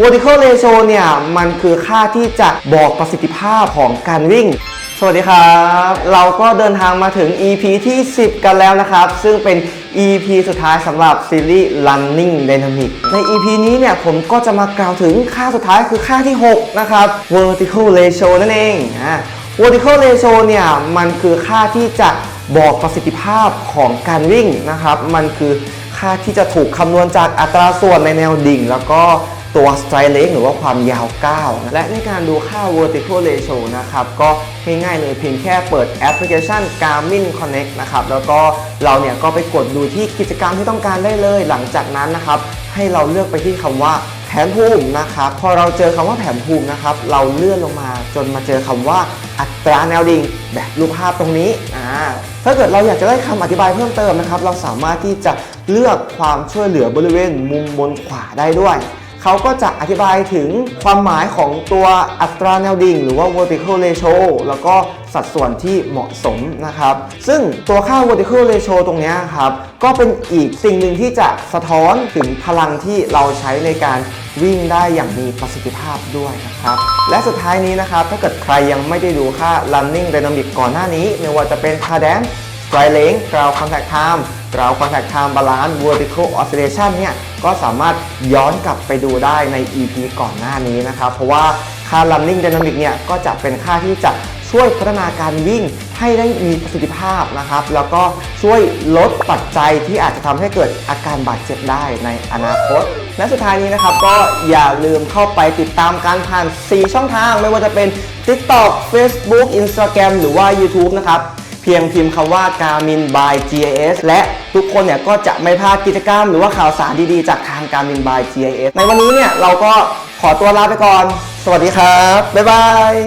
vertical ratio เนี่ยมันคือค่าที่จะบอกประสิทธิภาพของการวิ่ง สวัสดีครับ เราก็เดินทางมาถึง EP ที่ 10 กันแล้วนะครับ ซึ่งเป็น EP สุดท้ายสำหรับซีรีส์ Running Dynamic ใน EP นี้เนี่ยผมก็จะมากล่าวถึงค่าสุดท้ายคือค่าที่ 6 นะครับ vertical ratio นั่นเองอ่า vertical ratio เนี่ยมันคือค่าที่จะบอกประสิทธิภาพของการวิ่งนะครับ มันคือค่าที่จะถูกคำนวณจากอัตราส่วนในแนวดิ่ง แล้วก็ ตัว stride length หรือว่าความยาวก้าวและในการดูค่า vertical ratio นะครับก็ง่ายๆเลยเพียงแค่เปิดแอปพลิเคชัน Garmin Connect นะครับแล้วก็เราเนี่ยก็ไปกดดูที่กิจกรรมที่ต้องการได้เลย หลังจากนั้นนะครับให้เราเลือกไปที่คำว่าแผนภูมินะครับพอเราเจอคำว่าแผนภูมินะครับเราเลื่อนลงมาจนมาเจอคำว่าอัตราแนวดิ่งแบบรูปภาพตรงนี้อ่าถ้าเกิดเราอยากจะได้คำอธิบายเพิ่มเติมนะครับ เราสามารถที่จะเลือกความช่วยเหลือบริเวณมุมบนขวาได้ด้วย เขาก็จะอธิบายถึงความหมายของตัวอัตราแนวดิ่ง หรือว่า vertical ratio แล้วก็สัดส่วนที่เหมาะสมนะครับ ซึ่งตัวค่า vertical ratio ตรงนี้ครับ ก็เป็นอีกสิ่งหนึ่งที่จะสะท้อนถึงพลังที่เราใช้ในการวิ่งได้อย่างมีประสิทธิภาพด้วยนะครับ และสุดท้ายนี้นะครับ ถ้าเกิดใครยังไม่ได้ดูค่า running dynamic ก่อนหน้านี้ ไม่ว่าจะเป็น ค่า dance stride length ground contact time ground contact time balance vertical oscillation เนี่ยก็สามารถย้อนกลับไปดูได้ใน EP ก่อนหน้านี้นะครับ เพราะว่าค่า running dynamic เนี่ยก็จะเป็นค่าที่จะช่วยพัฒนาการวิ่งให้ได้มีประสิทธิภาพนะครับ แล้วก็ช่วยลดปัจจัยที่อาจจะทำให้เกิดอาการบาดเจ็บได้ในอนาคต และสุดท้ายนี้นะครับ ก็อย่าลืมเข้าไปติดตามการผ่าน 4 ช่องทาง ไม่ว่าจะเป็น TikTok Facebook Instagram หรือว่า YouTube นะครับ พียงพิมพ์คำว่า Garmin by GIS และทุกคนเนี่ยก็จะไม่พลาดกิจกรรมหรือว่าข่าวสารดีๆ จากทาง Garmin by GIS ในวันนี้เนี่ยเราก็ขอตัวลาไปก่อน สวัสดีครับ บ๊ายบาย